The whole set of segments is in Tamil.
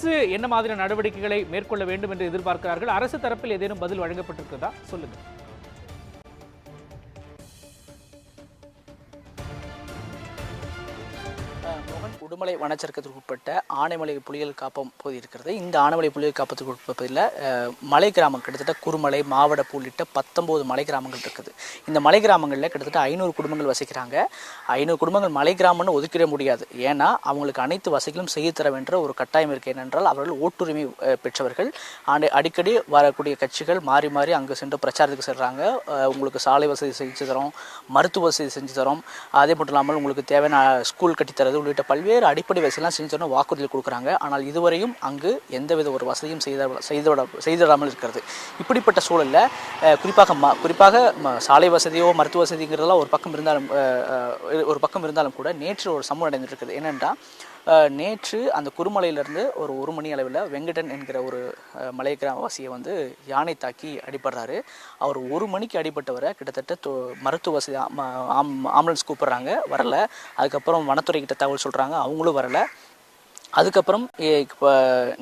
அரசு என்ன மாதிரியான நடவடிக்கைகளை மேற்கொள்ள வேண்டும் என்று எதிர்பார்க்கிறார்கள்? அரசு தரப்பில் ஏதேனும் பதில் வழங்கப்பட்டிருக்கிறதா? சொல்லுங்க. உடுமலை வனச்சரகத்திற்கு உட்பட்ட ஆனைமலை புலிகள் காப்பம் பகுதி இருக்கிறது இந்த ஆனைமலை புலிகள் காப்பத்துக்கு உட்பதில் மலை கிராமம் கிட்டத்தட்ட குறுமலை மாவடப்பு உள்ளிட்ட பத்தொம்போது மலை கிராமங்கள் இருக்குது. இந்த மலை கிராமங்களில் கிட்டத்தட்ட ஐநூறு குடும்பங்கள் வசிக்கிறாங்க. ஐநூறு குடும்பங்கள் மலை கிராமம்னு ஒதுக்கிட முடியாது. ஏன்னா அவங்களுக்கு அனைத்து வசதிகளும் செய்து தர வேண்டிய ஒரு கட்டாயம் இருக்கு. ஏனென்றால் அவர்கள் ஓட்டுரிமை பெற்றவர்கள். ஆண்டு அடிக்கடி வரக்கூடிய கட்சிகள் மாறி மாறி அங்கே சென்று பிரச்சாரத்துக்கு செல்கிறாங்க உங்களுக்கு சாலை வசதி செஞ்சு தரோம் மருத்துவ வசதி செஞ்சு தரோம். அதே மட்டும் இல்லாமல் உங்களுக்கு தேவையான ஸ்கூல் கட்டித்தரது உள்ளிட்ட பல்வேறு அடிப்படை வசதிலாம் செஞ்சு தரணும் கொடுக்குறாங்க. ஆனால் இதுவரையும் அங்கு எந்தவித ஒரு வசதியும் செய்த செய்துவிட செய்திடாமல் இருக்கிறது. இப்படிப்பட்ட சூழலில் குறிப்பாக ம குறிப்பாக ம- சாலை வசதியோ மருத்துவ வசதிங்கிறதெல்லாம் ஒரு பக்கம் இருந்தாலும் ஒரு பக்கம் இருந்தாலும் கூட நேற்று ஒரு சம்பவம் நடந்திருக்குது என்னென்னா நேற்று அந்த குறுமலையிலேருந்து ஒரு ஒரு மணி அளவில் வெங்கடன் என்கிற ஒரு மலை கிராமவாசியை வந்து யானை தாக்கி அடிபடுறாரு. அவர் ஒரு மணிக்கு அடிபட்டவரை கிட்டத்தட்ட தொ- மருத்துவ வசதி ஆம்புலன்ஸ் கூப்பிடுறாங்க. வரல. அதுக்கப்புறம் வனத்துறை கிட்ட தகவல் சொல்கிறாங்க அவங்களும் வரல. அதுக்கப்புறம் இப்போ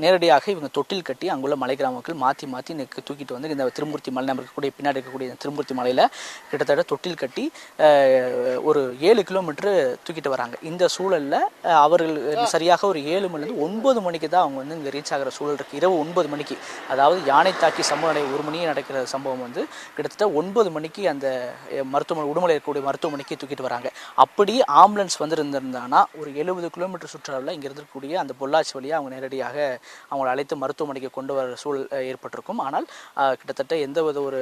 நேரடியாக இவங்க தொட்டில் கட்டி அங்குள்ள மலை கிராம மக்கள் மாற்றி மாற்றி இன்னைக்கு தூக்கிட்டு வந்து இந்த திருமூர்த்தி மலை நம்ம இருக்கக்கூடிய பின்னாடி இருக்கக்கூடிய திருமூர்த்தி மலையில் கிட்டத்தட்ட தொட்டில் கட்டி ஒரு ஏழு கிலோமீட்டர் தூக்கிட்டு வராங்க. இந்த சூழலில் அவர்கள் சரியாக ஒரு ஏழு மணிலேருந்து ஒன்பது மணிக்கு தான் அவங்க வந்து இங்கே ரீச் ஆகிற சூழல் இருக்குது இரவு ஒன்பது மணிக்கு. அதாவது யானை தாக்கி சம்பவம் நடை ஒரு மணியே நடக்கிற சம்பவம் வந்து கிட்டத்தட்ட ஒன்பது மணிக்கு அந்த மருத்துவமனை உடுமலை இருக்கக்கூடிய மருத்துவமனைக்கு தூக்கிட்டு வராங்க. அப்படி ஆம்புலன்ஸ் வந்திருந்திருந்தாங்கன்னா ஒரு எழுபது கிலோமீட்டர் சுற்றளவில் இங்கே இருக்கக்கூடிய அந்த பொள்ளாச்சி வழியாக அவங்க நேரடியாக அவங்களை அழைத்து மருத்துவமனைக்கு கொண்டு வர சூழல் ஏற்பட்டிருக்கும். ஆனால் கிட்டத்தட்ட கிட்டத்தட்ட எந்தவித ஒரு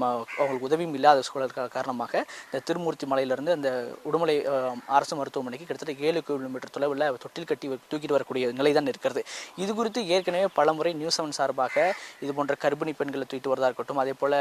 ம- அவங்களுக்கு உதவியும் இல்லாத சூழல் காரணமாக இந்த திருமூர்த்தி மலையிலிருந்து அந்த உடுமலை அரசு மருத்துவமனைக்கு கிட்டத்தட்ட ஏழு கிலோமீட்டர் தொலைவில் தொட்டில் கட்டி தூக்கிட்டு வரக்கூடிய நிலை தான் இருக்கிறது. இது குறித்து ஏற்கனவே பலமுறை நியூஸ் செவன் சார்பாக இது போன்ற கர்ப்பிணி பெண்களை தூக்கிட்டு வரதாக இருக்கட்டும் அதே போல்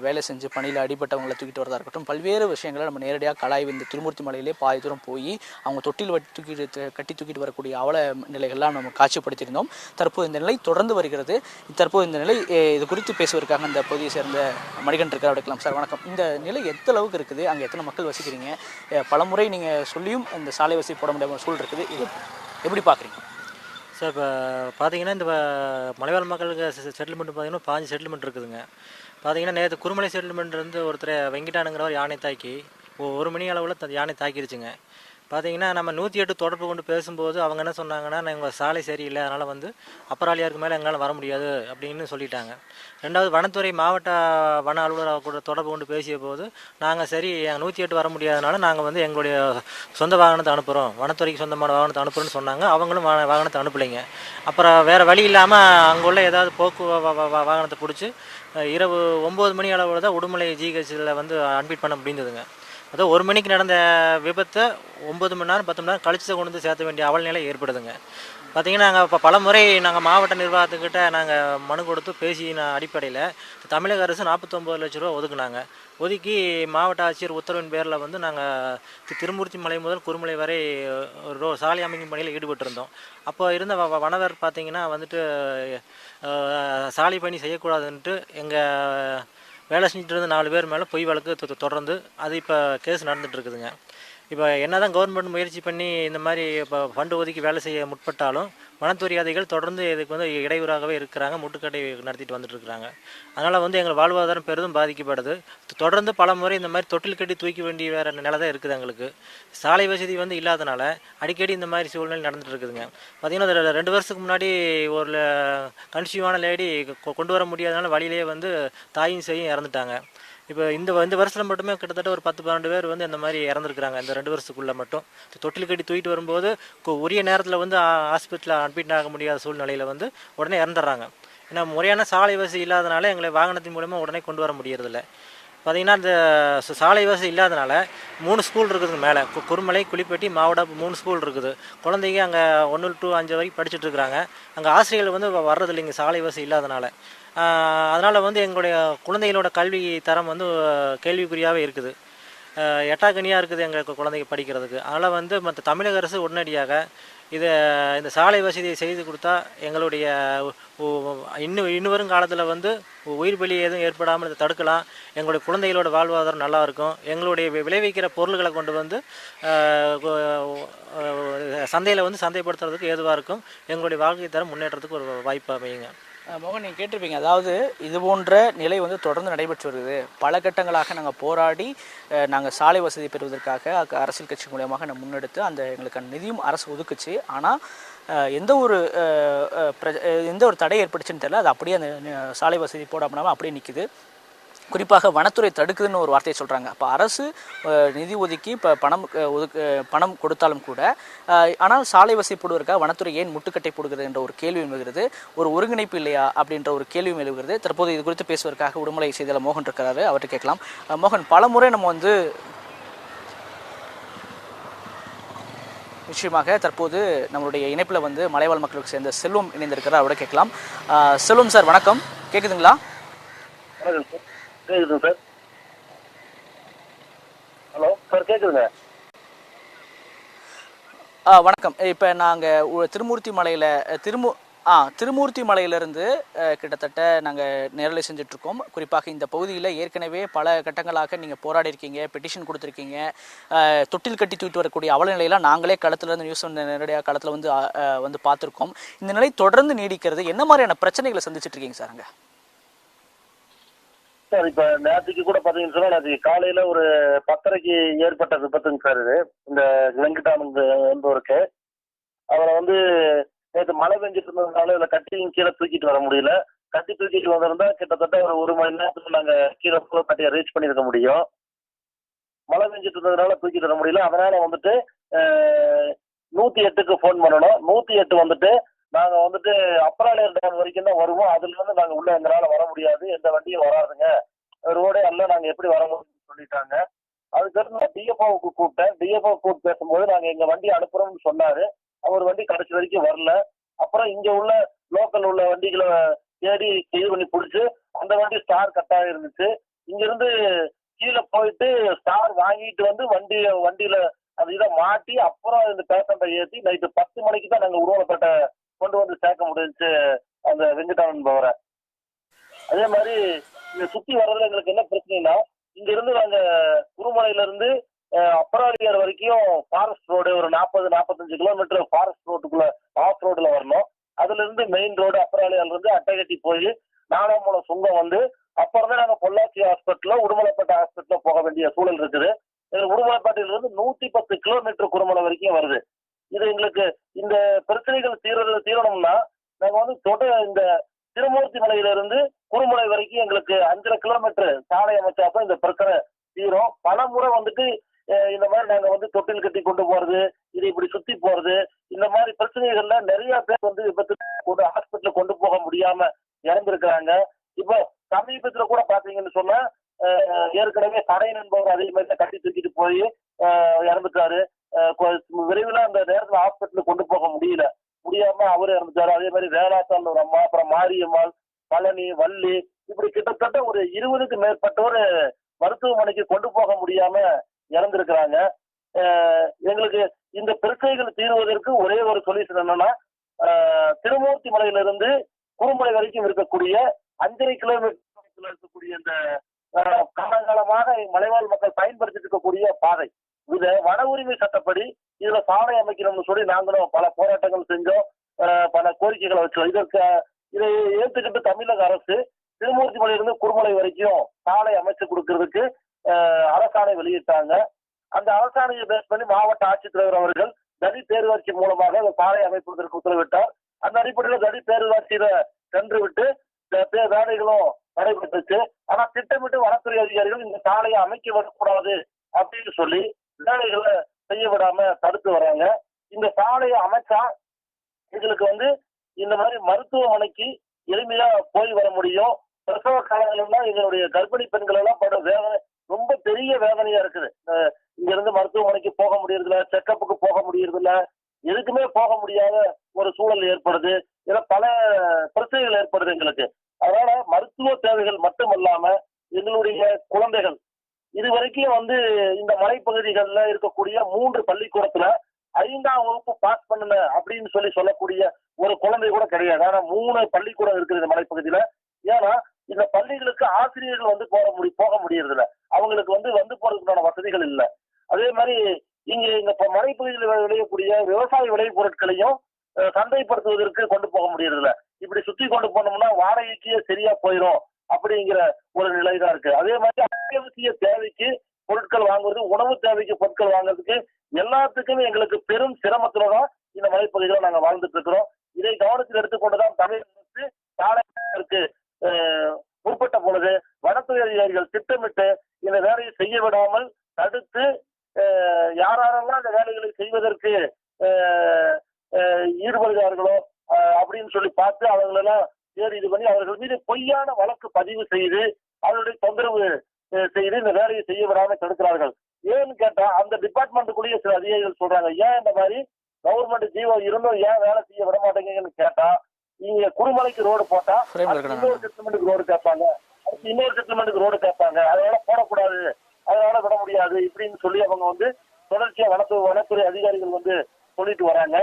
வேலை செஞ்சு பணியில் அடிபட்டவங்களை தூக்கிட்டு வரதாக இருக்கட்டும் பல்வேறு விஷயங்களை நம்ம நேரடியாக கலாய்வு இந்த திருமூர்த்தி மலையிலே பாதி தூரம் போய் அவங்க தொட்டில் வட்டி தூக்கிட்டு கட்டி தூக்கிட்டு வர வரக்கூடிய அவல நிலைகள்லாம் நம்ம காட்சிப்படுத்தியிருந்தோம். தற்போது இந்த நிலை தொடர்ந்து வருகிறது. தற்போது இந்த நிலை இது குறித்து பேசுவதற்காக அந்த பகுதியை சேர்ந்த மணிகன் இருக்கார் எடுக்கலாம் சார் வணக்கம். இந்த நிலை எந்த அளவுக்கு இருக்குது? அங்கே எத்தனை மக்கள் வசிக்கிறீங்க? பலமுறை நீங்கள் சொல்லியும் இந்த சாலை வசதி போட முடியாத சூழல் இருக்குது. இது எப்படி பார்க்குறீங்க? சார் இப்போ பார்த்தீங்கன்னா இந்த வ- மலைவாழ் மக்களுக்கு செட்டில்மெண்ட் பார்த்தீங்கன்னா பாஞ்சு செட்டில்மெண்ட் இருக்குதுங்க. பார்த்தீங்கன்னா நேற்று குருமலை செட்டில்மெண்ட் வந்து ஒருத்தர் வெங்கிட்டானுங்கிறவர் யானை தாக்கி ஒரு மணி அளவில் யானை தாக்கிடுச்சுங்க பார்த்தீங்கன்னா நம்ம நூற்றி எட்டு தொடர்பு கொண்டு பேசும்போது அவங்க என்ன சொன்னாங்கன்னா எங்கள் சாலை சரியில்லை அதனால் வந்து அப்பராளியாருக்கு மேலே எங்களால் வர முடியாது அப்படின்னு சொல்லிட்டாங்க. ரெண்டாவது வனத்துறை மாவட்ட வன அலுவலர் கூட தொடர்பு கொண்டு பேசிய போது நாங்கள் சரி நூற்றி எட்டு வர முடியாதனால நாங்கள் வந்து எங்களுடைய சொந்த வாகனத்தை அனுப்புகிறோம் வனத்துறைக்கு சொந்தமான வாகனத்தை அனுப்புகிறோன்னு சொன்னாங்க. அவங்களும் வாகனத்தை அனுப்பலைங்க. அப்புறம் வேறு வழி இல்லாமல் அங்குள்ள ஏதாவது போக்கு வாகனத்தை பிடிச்சி இரவு ஒம்பது மணி அளவில் தான் உடுமலை ஜிஹெச்சில் வந்து அட்மிட் பண்ண முடிந்ததுங்க. அதாவது ஒரு மணிக்கு நடந்த விபத்தை ஒம்பது மணி நேரம் பத்து மணி நேரம் கழிச்சு கொண்டு வந்து சேர்த்த வேண்டிய அவல் நிலை ஏற்படுதுங்க. பார்த்தீங்கன்னா நாங்கள் இப்போ பல முறை நாங்கள் மாவட்ட நிர்வாகத்துக்கிட்ட நாங்கள் மனு கொடுத்து பேசின அடிப்படையில் தமிழக அரசு நாற்பத்தொம்பது லட்ச ரூபா ஒதுக்குனாங்க. ஒதுக்கி மாவட்ட ஆட்சியர் உத்தரவின் பேரில் வந்து நாங்கள் திருமூர்த்தி மலை முதல் குருமலை வரை ரோ சாலை அமைக்கும் பணியில் ஈடுபட்டிருந்தோம். அப்போ இருந்த வ- வனவர் பார்த்திங்கன்னா வந்துட்டு சாலை பணி செய்யக்கூடாதுன்ட்டு எங்கள் வேலை செஞ்சுட்டு இருந்த நாலு பேர் மேலே பொய் வழக்கு தொடர்ந்து அது இப்போ கேஸ் நடந்துட்டு இருக்குதுங்க இப்போ என்ன தான் கவர்மெண்ட் முயற்சி பண்ணி இந்த மாதிரி இப்போ ஃபண்டு ஒதுக்கி வேலை செய்ய முற்பட்டாலும் வனத்துறையாதிகள் தொடர்ந்து இதுக்கு வந்து இடையூறாகவே இருக்கிறாங்க. முட்டுக்கட்டை நடத்திட்டு வந்துட்டு இருக்கிறாங்க அதனால் வந்து எங்கள் வாழ்வாதாரம் பெரிதும் பாதிக்கப்படுது. தொடர்ந்து பல முறை இந்த மாதிரி தொட்டில் கட்டி தூக்கி வேண்டிய வேற நிலை தான் இருக்குது எங்களுக்கு. சாலை வசதி வந்து இல்லாதனால அடிக்கடி இந்த மாதிரி சூழ்நிலை நடந்துட்டு இருக்குதுங்க பார்த்தீங்கன்னா ரெண்டு வருஷத்துக்கு முன்னாடி ஒரு கன்சியூவான லேடி கொண்டு வர முடியாதனால வழியிலேயே வந்து தாயும் செய்யும் இறந்துட்டாங்க. இப்போ இந்த இந்த வருஷத்தில் மட்டுமே கிட்டத்தட்ட ஒரு பத்து பன்னெண்டு பேர் வந்து இந்த மாதிரி இறந்துருக்குறாங்க. இந்த ரெண்டு வருஷத்துக்குள்ளே மட்டும். தொட்டில் கட்டி தூக்கிட்டு வரும்போது கு- உரிய நேரத்தில் வந்து ஹாஸ்பிட்டலில் அட்மிட் ஆக முடியாத சூழ்நிலையில் வந்து உடனே இறந்துடுறாங்க. ஏன்னா முறையான சாலை வசதி இல்லாதனால எங்களை வாகனத்தின் மூலமாக உடனே கொண்டு வர முடியறதில்ல. பார்த்திங்கன்னா இந்த சாலை வசதி இல்லாதனால மூணு ஸ்கூல் இருக்குதுங்க மேலே. கு- குருமலை குளிப்பட்டி மாவட்ட மூணு ஸ்கூல் இருக்குது. குழந்தைங்க அங்கே ஒன்று டூ அஞ்சு வரைக்கும் படிச்சுட்டு இருக்கிறாங்க. அங்கே ஆசிரியர்கள் வந்து வர்றது இல்லைங்க சாலை வசதி இல்லாதனால. அதனால் வந்து எங்களுடைய குழந்தைகளோட கல்வி தரம் வந்து கேள்விக்குறியாகவே இருக்குது. எட்டாக்கனியாக இருக்குது எங்களுக்கு குழந்தைங்க படிக்கிறதுக்கு. அதனால் வந்து மற்ற தமிழக அரசு உடனடியாக இதை இந்த சாலை வசதியை செய்து கொடுத்தா எங்களுடைய இன்னும் இன்னும் வரும் காலத்தில் வந்து உயிர் பலி எதுவும் ஏற்படாமல் இதை தடுக்கலாம். எங்களுடைய குழந்தைகளோட வாழ்வாதாரம் நல்லாயிருக்கும் எங்களுடைய விளைவிக்கிற பொருள்களை கொண்டு வந்து சந்தையில் வந்து சந்தைப்படுத்துறதுக்கு ஏதுவாக இருக்கும். எங்களுடைய வாழ்க்கை தரம் முன்னேற்றத்துக்கு ஒரு வாய்ப்பு அமையுங்க. மோகன் நீங்கள் கேட்டிருப்பீங்க. அதாவது இது போன்ற நிலை வந்து தொடர்ந்து நடைபெற்று வருகிறது பல கட்டங்களாக நாங்கள் போராடி நாங்கள் சாலை வசதி பெறுவதற்காக அக்க- அரசியல் கட்சி மூலியமாக நம்ம முன்னெடுத்து அந்த எங்களுக்கான நிதியும் அரசு ஒதுக்குச்சு. ஆனால் எந்த ஒரு பிரஜ- எந்த ஒரு தடை ஏற்பட்டுச்சுன்னு தெரியல. அது அப்படியே அந்த சாலை வசதி போடாமல் அப்படியே நிற்குது குறிப்பாக வனத்துறை தடுக்குதுன்னு ஒரு வார்த்தையை சொல்கிறாங்க அப்போ அரசு நிதி ஒதுக்கி இப்போ பணம் ஒதுக்கு பணம் கொடுத்தாலும் கூட ஆனால் சாலை வசதி போடுவதற்காக வனத்துறை ஏன் முட்டுக்கட்டை போடுகிறது என்ற ஒரு கேள்வி எழுகிறது. ஒரு ஒருங்கிணைப்பு இல்லையா அப்படின்ற ஒரு கேள்வியும் எழுகிறது. தற்போது இது குறித்து பேசுவதற்காக உடுமலை செய்தியாளர் மோகன் இருக்கிறாரு. அவர்கிட்ட கேட்கலாம். மோகன் பல முறை நம்ம வந்து நிச்சயமாக தற்போது நம்மளுடைய இணைப்பில் வந்து மலைவாழ் மக்களுக்கு சேர்ந்த செல்வம் இணைந்திருக்கிறார். அவரை கேட்கலாம். செல்வம் சார் வணக்கம். கேட்குதுங்களா சார் கேக்குதுங்க சார். ஹலோ சார் கேக்குதுங்க? ஆ வணக்கம். இப்போ நாங்கள் திருமூர்த்தி மலையில் திருமூ ஆ திருமூர்த்தி மலையிலிருந்து கிட்டத்தட்ட நாங்கள் நேரலை செஞ்சிட்ருக்கோம். குறிப்பாக இந்த பகுதியில் ஏற்கனவே பல கட்டங்களாக நீங்கள் போராடி இருக்கீங்க பெட்டிஷன் கொடுத்துருக்கீங்க தொட்டில் கட்டி தூக்கிட்டு வரக்கூடிய அவல நிலையெல்லாம் நாங்களே களத்துலேருந்து நியூஸ் வந்து நேரடியாக களத்தில் வந்து வந்து பார்த்துருக்கோம். இந்த நிலை தொடர்ந்து நீடிக்கிறது என்ன மாதிரியான பிரச்சனைகளை சந்திச்சிட்டு இருக்கீங்க சார் அங்கே? சார் இப்போ நேற்றுக்கு கூட பார்த்தீங்கன்னு சொன்னால் நேற்றுக்கு காலையில் ஒரு பத்தரைக்கு ஏற்பட்ட விபத்துங்க சார் இது. இந்த வெங்கடானந்த் என்பவருக்கு. அவரை வந்து நேற்று மழை பெஞ்சிட்டு இருந்ததுனால இதில் கட்டியும் கீழே தூக்கிட்டு வர முடியல. கட்டி தூக்கிட்டு வந்திருந்தா கிட்டத்தட்ட ஒரு ஒரு மணி நேரத்துக்கு நாங்கள் கீழே ஃபுல்லாக கட்டியை ரீச் பண்ணியிருக்க முடியும். மழை பெஞ்சிட்டு இருந்ததுனால தூக்கிட்டு வர முடியல. அதனால வந்துட்டு நூற்றி எட்டுக்கு ஃபோன் பண்ணணும். நூற்றி எட்டு வந்துட்டு நாங்க வந்துட்டு அப்பராளியர் டேம் வரைக்கும் தான் வருவோம். அதுல இருந்து நாங்க உள்ள எங்களால வர முடியாது. எந்த வண்டியும் வராதுங்க. ரோடே அல்ல. நாங்க எப்படி வர முடியும்னு சொல்லிட்டாங்க. அதுக்கடுத்து நான் டிஎஃப்ஓவுக்கு கூப்பிட்டேன். டிஎஃப்ஓ கூப்பிட்டு பேசும்போது நாங்க எங்க வண்டி அனுப்புறோம்னு சொன்னாரு. அவர் வண்டி கடைசி வரைக்கும் வரல. அப்புறம் இங்க உள்ள லோக்கல் உள்ள வண்டிகளை தேடி இது பண்ணி பிடிச்சி அந்த வண்டி ஸ்டார் கட்டாக இருந்துச்சு. இங்க இருந்து கீழே போயிட்டு ஸ்டார் வாங்கிட்டு வந்து வண்டி வண்டியில அந்த இதை மாட்டி அப்புறம் இந்த பேசண்டை ஏற்றி நைட்டு பத்து மணிக்கு தான் நாங்கள் உருவப்பேட்டை கொண்டு வந்து சேர்க்க முடிஞ்சுச்சு அந்த வெங்கடானன் பவரை. அதே மாதிரி இங்க சுத்தி வர்றதுல எங்களுக்கு என்ன பிரச்சனைனா இங்க இருந்து நாங்க குருமலையில இருந்து அப்பராளியார் வரைக்கும் ஃபாரஸ்ட் ரோடு ஒரு நாற்பது நாற்பத்தஞ்சு கிலோமீட்டர் ஃபாரஸ்ட் ரோட்டுக்குள்ள ஆஃப் ரோடுல வரணும். அதுல இருந்து மெயின் ரோடு அப்பராளியார்ல இருந்து அட்டைகட்டி போய் நாலாமூலம் சுங்கம் வந்து அப்புறம் தான் நாங்க பொள்ளாச்சி ஹாஸ்பிட்டல உடுமலைப்பேட்டை ஹாஸ்பிட்டல போக வேண்டிய சூழல் இருக்குது. எங்களுக்கு உடுமலைப்பேட்டையில இருந்து நூத்தி பத்து கிலோமீட்டர் குருமலை வரைக்கும் வருது. இது எங்களுக்கு இந்த பிரச்சனைகள் தீர தீரணும்னா நாங்க வந்து தொட இந்த திருமூர்த்தி மலையிலிருந்து குறுமலை குருமலை வரைக்கும் எங்களுக்கு அஞ்சரை கிலோமீட்டர் சாலை அமைச்சாதான் இந்த பிரச்சனை தீரும். பல முறை வந்துட்டு இந்த மாதிரி நாங்க வந்து தொட்டில் கட்டி கொண்டு போறது இது இப்படி சுத்தி போறது இந்த மாதிரி பிரச்சனைகள்ல நிறைய பேர் வந்து விபத்துல கொண்டு ஹாஸ்பிட்டல் கொண்டு போக முடியாம இறந்துருக்கிறாங்க. இப்போ சமீபத்துல கூட பாத்தீங்கன்னு சொன்னா ஏற்கனவே தடையன் என்பவர் அதே மாதிரி தான் கட்டி தூக்கிட்டு போய் இறந்துட்டாரு. விரைவில் அந்த நேரத்தில் ஹாஸ்பிட்டலுக்கு கொண்டு போக முடியல. முடியாம அவரு இறந்துட்டாரு. அதே மாதிரி வேளாத்தாள் ஒரு அம்மா அப்புறம் மாரியம்மாள் பழனி வள்ளி இப்படி கிட்டத்தட்ட ஒரு இருபதுக்கு மேற்பட்டவர் மருத்துவமனைக்கு கொண்டு போக முடியாம இறந்திருக்கிறாங்க. எங்களுக்கு இந்த பிரச்சனைகள் தீர்வதற்கு ஒரே ஒரு சொல்யூஷன் என்னன்னா திருமூர்த்தி மலையிலிருந்து குறுமலை வரைக்கும் இருக்கக்கூடிய அஞ்சரை கிலோமீட்டர் இருக்கக்கூடிய இந்த காலங்காலமாக மலைவாழ் மக்கள் பயன்படுத்திட்டு இருக்கக்கூடிய பாதை. இத வன உரிமை சட்டப்படி இதுல சாலை அமைக்கணும்னு சொல்லி நாங்களும் பல போராட்டங்கள் செஞ்சோம். பல கோரிக்கைகளை வச்சோம் இதற்கு இதை ஏற்றுக்கிட்டு தமிழக அரசு திருமூர்த்தி மலையிலிருந்து குறுமலை வரைக்கும் சாலை அமைச்சு கொடுக்கறதுக்கு அரசாணை வெளியிட்டாங்க. அந்த அரசாணையை பேஸ் பண்ணி மாவட்ட ஆட்சித்தலைவர் அவர்கள் தனி பேரூராட்சி மூலமாக அந்த சாலை அமைப்பதற்கு உத்தரவிட்டார். அந்த அடிப்படையில் தனி பேரூராட்சியில சென்று விட்டு வேலைகளும் நடைபெற்றுச்சு. ஆனா திட்டமிட்டு வனத்துறை அதிகாரிகள் இந்த சாலையை அமைக்க வரக்கூடாது அப்படின்னு சொல்லி வேலைகளை செய்ய விடாம தடுத்து வராங்க. இந்த சாலையை அமைச்சா எங்களுக்கு வந்து இந்த மாதிரி மருத்துவமனைக்கு எளிமையா போய் வர முடியும். பிரசவ காலங்கள்லாம் எங்களுடைய கர்ப்பிணி பெண்கள் எல்லாம் படும் வேதனை ரொம்ப பெரிய வேதனையா இருக்குது. இங்க இருந்து மருத்துவமனைக்கு போக முடியறதில்ல செக்கப்புக்கு போக முடியறதில்ல. எதுக்குமே போக முடியாத ஒரு சூழல் ஏற்படுது. இதுல பல பிரச்சனைகள் ஏற்படுது எங்களுக்கு. அதனால மருத்துவ தேவைகள் மட்டுமல்லாம எங்களுடைய குழந்தைகள் இது வரைக்கும் வந்து இந்த மலைப்பகுதிகளில் இருக்கக்கூடிய மூன்று பள்ளிக்கூடத்துல ஐந்தாம் வகுப்பு பாஸ் பண்ணுன அப்படின்னு சொல்லி சொல்லக்கூடிய ஒரு குழந்தை கூட கிடையாது. ஆனா மூணு பள்ளிக்கூடம் இருக்குது இந்த மலைப்பகுதியில. ஏன்னா இந்த பள்ளிகளுக்கு ஆசிரியர்கள் வந்து போக முடி போக முடியறதில்ல. அவங்களுக்கு வந்து வந்து போறதுக்கான வசதிகள் இல்லை. அதே மாதிரி இங்க இந்த மலைப்பகுதியில் விளையக்கூடிய விவசாய விளைபொருட்களையும் பொருட்களையும் சந்தைப்படுத்துவதற்கு கொண்டு போக முடியறதில்ல. இப்படி சுத்தி கொண்டு போனோம்னா வாடகைக்கே சரியா போயிடும் அப்படிங்கிற ஒரு நிலை தான் இருக்கு. அதே மாதிரி அத்தியாவசிய தேவைக்கு பொருட்கள் வாங்குறது உணவு தேவைக்கு பொருட்கள் வாங்குறதுக்கு எல்லாத்துக்குமே எங்களுக்கு பெரும் சிரமத்துல தான் இந்த மலைப்பகுதியில நாங்க வாழ்ந்துட்டு இருக்கிறோம். இதை கவனத்தில் எடுத்துக்கொண்டுதான் தமிழ் அரசு சாலைக்கு முற்பட்ட பொழுது வனத்துறை அதிகாரிகள் திட்டமிட்டு இந்த வேலையை செய்ய விடாமல் தடுத்து யாரெல்லாம் இந்த வேலைகளை செய்வதற்கு ஈடுபடுகிறார்களோ அப்படின்னு சொல்லி பார்த்து அவங்களெல்லாம் பண்ணி அவர்கள் மீது பொய்யான வழக்கு பதிவு செய்து அவர்களுடைய தொந்தரவு செய்து இந்த வேலையை செய்ய விடாம தடுக்கிறார்கள். ஏன்னு கேட்டா அந்த டிபார்ட்மெண்ட்டுக்குள்ளேயே சில அதிகாரிகள் சொல்றாங்க ஏன் இந்த மாதிரி கவர்மெண்ட் ஜீவோ இருந்தும் ஏன் வேலை செய்ய விட மாட்டேங்கன்னு கேட்டா இங்க குருமலைக்கு ரோடு போட்டா. இன்னொரு செட்டில்மெண்ட்டுக்கு ரோடு கேட்பாங்க. அடுத்து இன்னொரு செட்டில்மெண்ட்டுக்கு ரோடு கேட்பாங்க. அதனால போடக்கூடாது. அதனால விட முடியாது. இப்படின்னு சொல்லி அவங்க வந்து தொடர்ச்சியா வனத்துறை வனத்துறை அதிகாரிகள் வந்து சொல்லிட்டு வராங்க.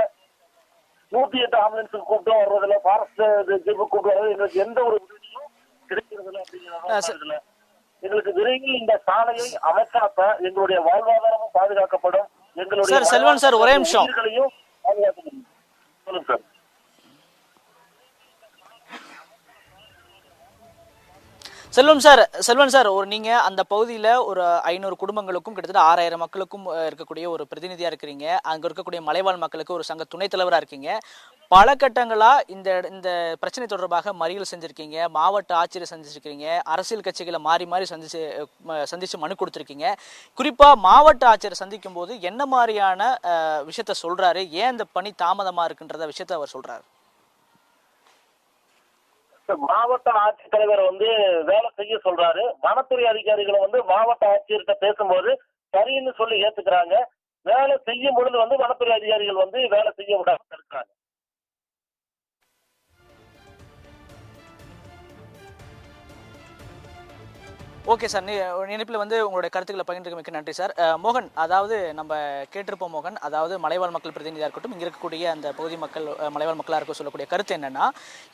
நூத்தி எட்டு ஆம்புலன்ஸுக்கு கூப்பிட்டு வர்றதுல ஃபாரஸ்ட் ஜீப்பு கூப்பிட்டு வர்றது எங்களுக்கு எந்த ஒரு உதவியும் கிடைக்கிறது ஆ, சரி. இல்லை எங்களுக்கு விரைவில் இந்த சாலையை அமைக்காப்ப எங்களுடைய வாழ்வாதாரமும் பாதுகாக்கப்படும் எங்களுடைய செல்வன் சார், ஒரே நிமிஷம். உயிர்களையும் பாதுகாக்க முடியும் சொல்லுங்க sir Selvam sir Selvan sir ஒரு நீங்க அந்த பகுதியில ஒரு ஐநூறு குடும்பங்களுக்கும் கிட்டத்தட்ட ஆறாயிரம் மக்களுக்கும் இருக்கக்கூடிய ஒரு பிரதிநிதியா இருக்கிறீங்க. அங்க இருக்கக்கூடிய மலைவாழ் மக்களுக்கு ஒரு சங்க துணைத் தலைவரா இருக்கீங்க. பல கட்டங்களா இந்த இந்த பிரச்சனை தொடர்பாக மறியல் செஞ்சிருக்கீங்க மாவட்ட ஆட்சியரை சந்திச்சிருக்கீங்க அரசியல் கட்சிகளை மாறி மாறி சந்திச்சு சந்திச்சு மனு கொடுத்துருக்கீங்க. குறிப்பா மாவட்ட ஆட்சியரை சந்திக்கும் போது என்ன மாதிரியான விஷயத்த சொல்றாரு? ஏன் இந்த பணி தாமதமா இருக்குன்றத விஷயத்த அவர் சொல்றாரு? மாவட்ட ஆட்சித்தலைவர் வந்து வேலை செய்ய சொல்றாரு. வனத்துறை அதிகாரிகளை வந்து மாவட்ட ஆட்சியர்கிட்ட பேசும்போது சரின்னு சொல்லி ஏத்துக்கிறாங்க. வேலை செய்யும் பொழுது வந்து வனத்துறை அதிகாரிகள் வந்து வேலை செய்ய விடாம தடுக்கிறாங்க. ஓகே சார் நீ நினைப்பில் வந்து உங்களுடைய கருத்துக்களை பகிர்ந்துக்க மிக்க நன்றி சார். மோகன் அதாவது நம்ம கேட்டிருப்போம் மோகன் அதாவது மலைவாழ் மக்கள் பிரதிநிதியாக இருக்கட்டும் இங்கே இருக்கக்கூடிய அந்த பகுதி மக்கள் மலைவாழ் மக்களாக இருக்க சொல்லக்கூடிய கருத்து என்னென்னா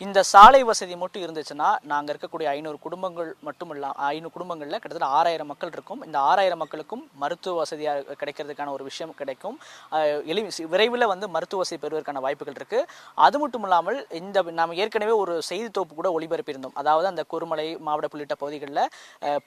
இந்த சாலை வசதி மட்டும் இருந்துச்சுன்னா நாங்கள் இருக்கக்கூடிய ஐநூறு குடும்பங்கள் மட்டும் இல்ல ஐநூறு குடும்பங்களில் கிட்டத்தட்ட ஆறாயிரம் மக்கள் இருக்கும். இந்த ஆறாயிரம் மக்களுக்கும் மருத்துவ வசதியாக கிடைக்கிறதுக்கான ஒரு விஷயம் கிடைக்கும். எளி விரைவில் வந்து மருத்துவ வசதி பெறுவதற்கான வாய்ப்புகள் இருக்குது அது மட்டும் இல்லாமல் இந்த நாம் ஏற்கனவே ஒரு செய்தி தொகுப்பு கூட ஒளிபரப்பியிருந்தோம். அதாவது அந்த குருமலை மாவட்ட உள்ளிட்ட பகுதிகளில்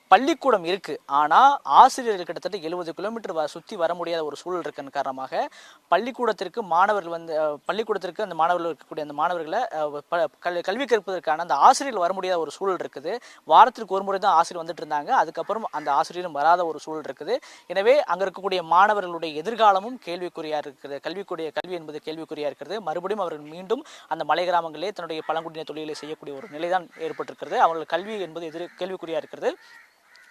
பள்ளிக்கூடம் இருக்கு. ஆனா ஆசிரியர்கள் கிட்டத்தட்ட எழுபது கிலோமீட்டர் வ சுற்றி வர முடியாத ஒரு சூழல் இருக்குன்னு காரணமாக பள்ளிக்கூடத்திற்கு மாணவர்கள் வந்து பள்ளிக்கூடத்திற்கு அந்த மாணவர்கள் இருக்கக்கூடிய அந்த மாணவர்களை ப- கல்- கல்வி கற்பதற்கான அந்த ஆசிரியர்கள் வர முடியாத ஒரு சூழல் இருக்குது. வாரத்திற்கு ஒரு முறை தான் ஆசிரியர் வந்துட்டு இருந்தாங்க. அதுக்கப்புறம் அந்த ஆசிரியரும் வராத ஒரு சூழல் இருக்குது. எனவே அங்க இருக்கக்கூடிய மாணவர்களுடைய எதிர்காலமும் கேள்விக்குறியா இருக்கிறது கல்விக்குரிய கல்வி என்பது கேள்விக்குறியா இருக்கிறது மறுபடியும் அவர்கள் மீண்டும் அந்த மலை கிராமங்களிலே தன்னுடைய பழங்குடியின தொழிலை செய்யக்கூடிய ஒரு நிலைதான் ஏற்பட்டிருக்கிறது. அவர்கள் கல்வி என்பது எதிர் கேள்விக்குறியா இருக்கிறது.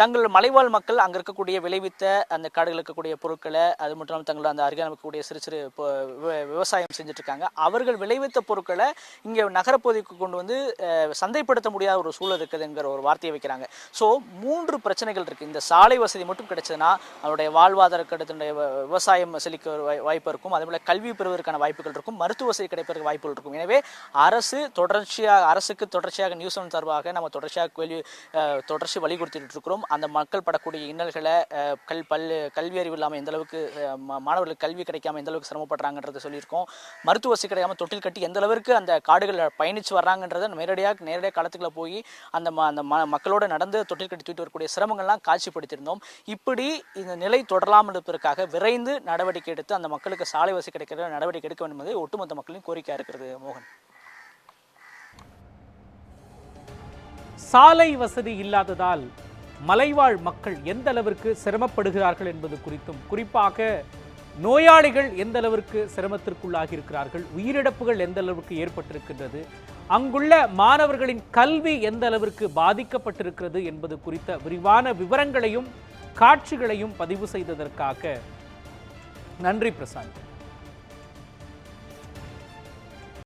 தங்கள் மலைவாழ் மக்கள் அங்கே இருக்கக்கூடிய விளைவித்த அந்த காடுகள் இருக்கக்கூடிய பொருட்களை அது மட்டும் இல்லாமல் தங்களோட அந்த அருகே இருக்கக்கூடிய சிறு சிறு விவசாயம் செஞ்சுட்ருக்காங்க. அவர்கள் விளைவித்த பொருட்களை இங்கே நகரப்பகுதிக்கு கொண்டு வந்து சந்தைப்படுத்த முடியாத ஒரு சூழல் இருக்குதுங்கிற ஒரு வார்த்தையை வைக்கிறாங்க. ஸோ மூன்று பிரச்சனைகள் இருக்குது இந்த சாலை வசதி மட்டும் கிடைச்சதுன்னா அவருடைய வாழ்வாதார கடத்தினுடைய விவசாயம் செழிக்க ஒரு வாய்- வாய்ப்பு இருக்கும். அதேபோல் கல்வி பெறுவதற்கான வாய்ப்புகள் இருக்கும். மருத்துவ வசதி கிடைப்பதற்கு வாய்ப்புகள் இருக்கும். எனவே அரசு தொடர்ச்சியாக அரசுக்கு தொடர்ச்சியாக நியூஸ் சார்பாக நம்ம தொடர்ச்சியாக கேள்வி தொடர்ச்சி வழி கொடுத்துட்டு இருக்கிறோம். அந்த மக்கள் படக்கூடிய இன்னல்களை கல் பல் கல்வி அறிவு இல்லாமல் எந்தளவுக்கு மாணவர்களுக்கு கல்வி கிடைக்காம எந்தளவுக்கு சிரமப்படுறாங்கன்றதை சொல்லியிருக்கோம். மருத்துவ வசதி கிடைக்காம தொட்டில் கட்டி எந்தளவுக்கு அந்த காடுகள் பயணித்து வர்றாங்கன்றதை நேரடியாக நேரடியாக களத்துக்குள்ள போய் அந்த ம- அந்த ம- மக்களோட நடந்து தொட்டில் கட்டி தூக்கிட்டு வரக்கூடிய சிரமங்கள்லாம் காட்சிப்படுத்தியிருந்தோம். இப்படி இந்த நிலை தொடராமல் இருப்பதற்காக விரைந்து நடவடிக்கை எடுத்து அந்த மக்களுக்கு சாலை வசதி கிடைக்கிற நடவடிக்கை எடுக்க வேண்டும் என்பது ஒட்டுமொத்த மக்களின் கோரிக்கையாக இருக்கிறது மோகன். சாலை வசதி இல்லாததால் மலைவாழ் மக்கள் எந்த அளவிற்கு சிரமப்படுகிறார்கள் என்பது குறித்தும் குறிப்பாக நோயாளிகள் எந்த அளவிற்கு சிரமத்திற்குள்ளாகி இருக்கிறார்கள் உயிரிழப்புகள் எந்த அளவிற்கு ஏற்பட்டிருக்கின்றது அங்குள்ள மாணவர்களின் கல்வி எந்த அளவிற்கு பாதிக்கப்பட்டிருக்கிறது என்பது குறித்த விரிவான விவரங்களையும் காட்சிகளையும் பதிவு செய்ததற்காக நன்றி பிரசாந்த்.